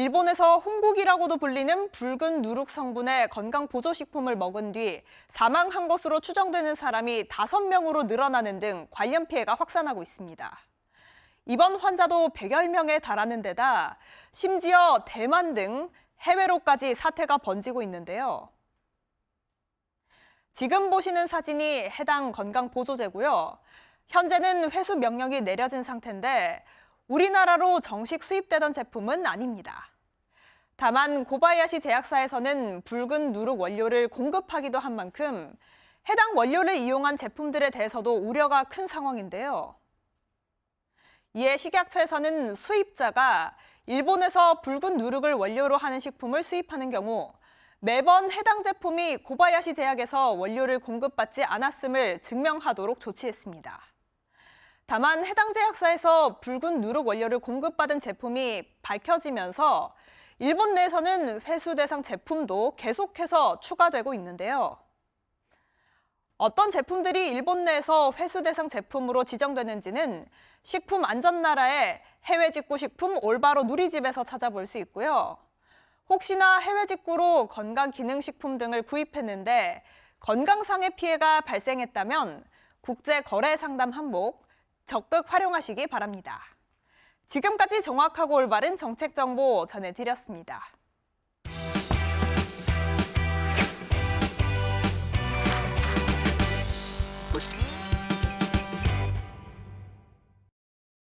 일본에서 홍국이라고도 불리는 붉은 누룩 성분의 건강 보조 식품을 먹은 뒤 사망한 것으로 추정되는 사람이 5명으로 늘어나는 등 관련 피해가 확산하고 있습니다. 이번 환자도 100여 명에 달하는 데다 심지어 대만 등 해외로까지 사태가 번지고 있는데요. 지금 보시는 사진이 해당 건강 보조제고요. 현재는 회수 명령이 내려진 상태인데 우리나라로 정식 수입되던 제품은 아닙니다. 다만 고바야시 제약사에서는 붉은 누룩 원료를 공급하기도 한 만큼 해당 원료를 이용한 제품들에 대해서도 우려가 큰 상황인데요. 이에 식약처에서는 수입자가 일본에서 붉은 누룩을 원료로 하는 식품을 수입하는 경우 매번 해당 제품이 고바야시 제약에서 원료를 공급받지 않았음을 증명하도록 조치했습니다. 다만 해당 제약사에서 붉은 누룩 원료를 공급받은 제품이 밝혀지면서 일본 내에서는 회수 대상 제품도 계속해서 추가되고 있는데요. 어떤 제품들이 일본 내에서 회수 대상 제품으로 지정되는지는 식품 안전 나라의 해외 직구 식품 올바로 누리집에서 찾아볼 수 있고요. 혹시나 해외 직구로 건강 기능 식품 등을 구입했는데 건강상의 피해가 발생했다면 국제 거래 상담 항목 적극 활용하시기 바랍니다. 지금까지 정확하고 올바른 정책 정보 전해드렸습니다.